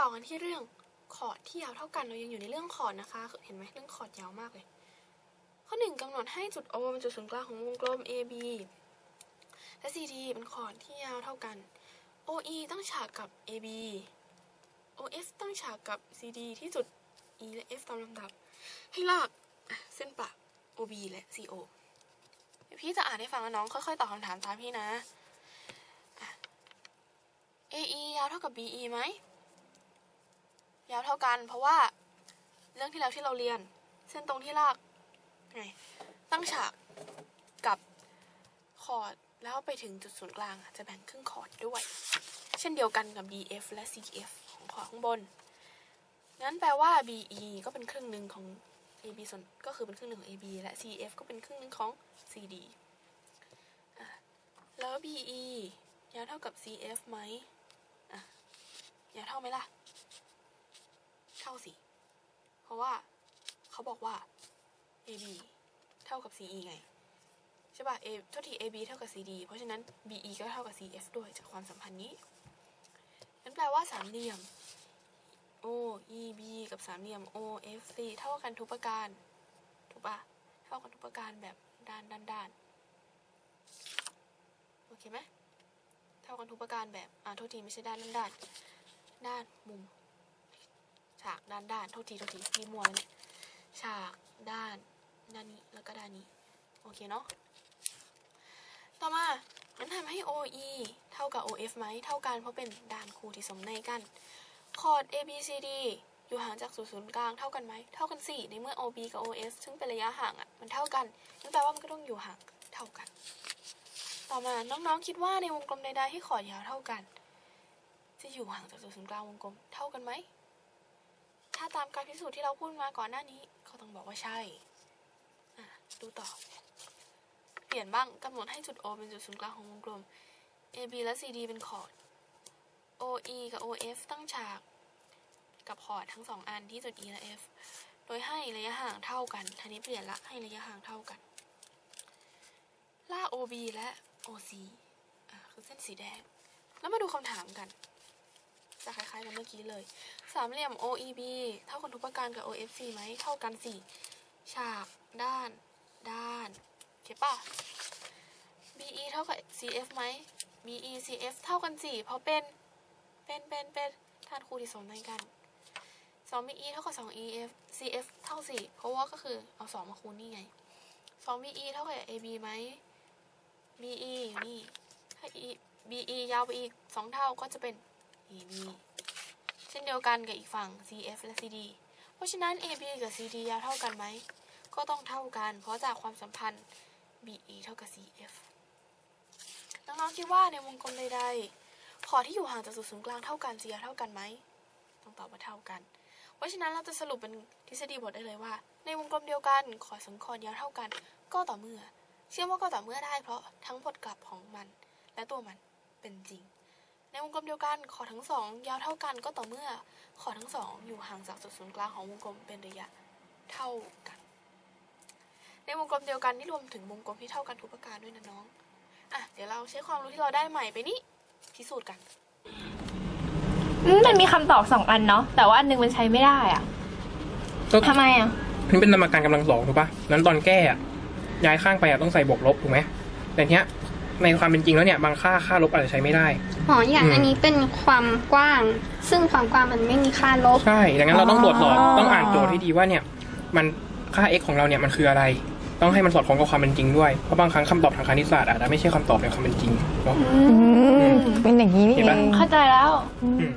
ต่อกันที่เรื่องคอร์ดที่ยาวเท่ากันเรายังอยู่ในเรื่องคอร์ดนะคะเห็นไหมเรื่องคอร์ดยาวมากเลย ข้อหนึ่งกำหนดให้จุด O เป็นจุดศูนย์กลางของวงกลม AB และ CD เป็นคอร์ดที่ยาวเท่ากัน OE ตั้งฉากกับ AB OF ตั้งฉากกับ CD ที่จุด E และ F ตามลำดับ ให้ลากเส้นปะ OB และ CO พี่จะอ่านให้ฟังนะน้องค่อยๆตอบคำถามตามพี่นะ AE ยาวเท่ากับ BE ไหม ยาวเท่ากัน เพราะว่าเรื่องที่แล้วที่เราเรียน เส้นตรงที่ลากไงตั้งฉากกับคอร์ดแล้วไปถึงจุดศูนย์กลางจะแบ่งครึ่งคอร์ดด้วย เช่นเดียวกันกับ DF และ CF ของคอร์ดข้างบน งั้นแปลว่า BE ก็เป็นครึ่งหนึ่งของ AB ส่วนก็คือเป็นครึ่งหนึ่งของ AB และ CF ก็เป็นครึ่งหนึ่งของ CD แล้ว BE ยาวเท่ากับ CF ไหมอะยาวเท่าไหมล่ะ เท่าสิ เพราะว่าเขาบอกว่า AB เท่ากับ CE ไง ใช่ป่ะ A เท่าที่ AB เท่ากับ CD เพราะฉะนั้น BE ก็เท่ากับ CF ด้วยจากความสัมพันธ์นี้นั่นแปลว่าสามเหลี่ยม OEB กับสามเหลี่ยม OFC เท่ากันทุกประการ ถูกป่ะ เท่ากันทุกประการแบบด้านด้านด้านโอเคไหมเท่ากันทุกประการแบบ อ่าโทษทีไม่ใช่ด้านด้านด้านด้านมุม ฉากด้านด้านโทษทีโทษทีมีมัวแล้วเนี่ยฉากด้านด้านนี้แล้วก็ด้านนี้ โอเคเนาะต่อมางั้นทำให้ OE เท่ากับ OF ไหมเท่ากันเพราะเป็นด้านคู่ที่สมในกันคอร์ด ABCD อยู่ห่างจากศูนย์ศูนย์กลางเท่ากันไหมเท่ากันสิในเมื่อ OB กับ OF ซึ่งเป็นระยะห่างอะมันเท่ากันนั่นแปลว่ามันก็ต้องอยู่ห่างเท่ากัน ต่อมาน้องๆคิดว่าในวงกลมใดๆที่ขอดยาวเท่ากัน จะอยู่ห่างจากศูนย์กลางวงกลมเท่ากันไหม ถ้าตามการพิสูจน์ที่เราพูดมาก่อนหน้านี้เขาต้องบอกว่าใช่ดูต่อ เปลี่ยนบ้างกำหนดให้จุด O เป็นจุดศูนย์กลางของวงกลม AB และ CD เป็นคอร์ด OE กับ OF ตั้งฉากกับคอร์ดทั้งสองอันที่จุด E และ F โดยให้ระยะห่างเท่ากันทีนี้เปลี่ยนละให้ระยะห่างเท่ากันลาก OB และ OC อะคือเส้นสีแดง แล้วมาดูคำถามกัน จะคล้ายๆกันเมื่อกี้เลย สามเหลี่ยม OEB เท่ากันทุกประการกับ OFC ไหมเท่ากันสี่ฉากด้านด้านโอเคป่ะ BE เท่ากับ CF ไหม BE CF เท่ากันสี่เพราะเป็นเป็นเป็นเป็นธาตุคู่ที่สมในกันสอง BE เท่ากับสอง EF CF เท่าสี่เพราะว่าก็คือเอาสองมาคูณนี่ไงสอง BE เท่ากับ AB ไหม BE นี่ถ้า BE ยาวไปอีกสองเท่าก็จะเป็น AB เช่นเดียวกันกับอีกฝั่ง CF และ CD เพราะฉะนั้น AB กับ CD ยาวเท่ากันไหม ก็ต้องเท่ากัน เพราะจากความสัมพันธ์ BE เท่ากับ CF น้องๆคิดว่าในวงกลมใดๆ ขอที่อยู่ห่างจากจุดศูนย์กลางเท่ากันจะยาวเท่ากันไหม ต้องตอบว่าเท่ากัน เพราะฉะนั้นเราจะสรุปเป็นทฤษฎีบทได้เลยว่า ในวงกลมเดียวกันขอสังครยาวเท่ากัน ก็ต่อเมื่อ เชื่อว่าก็ต่อเมื่อได้เพราะทั้งผลกลับของมันและตัวมันเป็นจริง ในวงกลมเดียวกันขอทั้งสองยาวเท่ากันก็ต่อเมื่อขอทั้งสองอยู่ห่างจากจุดศูนย์กลางของวงกลมเป็นระยะเท่ากัน ในวงกลมเดียวกันนี่รวมถึงวงกลมที่เท่ากันทุกประการด้วยนะน้องอะเดี๋ยวเราใช้ความรู้ที่เราได้ใหม่ไปนี่พิสูจน์กันอืมมันมีคำตอบสองอันเนาะแต่ว่าอันหนึงมันใช้ไม่ได้อะก็ทำไมอะนี่เป็นสมการกำลังสองถูกปะนั้นตอนแก้อะย้ายข้างไปอะต้องใส่บวกลบถูกไหมแต่เนี้ย ในความเป็นจริงแล้วเนี่ยบางค่าค่าลบอาจจะใช้ไม่ได้ อ๋ออย่างอืมอันนี้เป็นความกว้าง ซึ่งความกว้างมันไม่มีค่าลบ ใช่ดังนั้นเราต้องตรวจสอบต้องอ่านโจทย์ให้ดีว่าเนี่ยมันค่า x ของเราเนี่ยมันคืออะไร ต้องให้มันสอดคล้องกับความเป็นจริงด้วย เพราะบางครั้งคำตอบทางคณิตศาสตร์อาจจะไม่ใช่คำตอบในความเป็นจริงเนาะ อืมเป็นอย่างนี้นี่เห็นเอปะ ง เข้าใจแล้ว อืม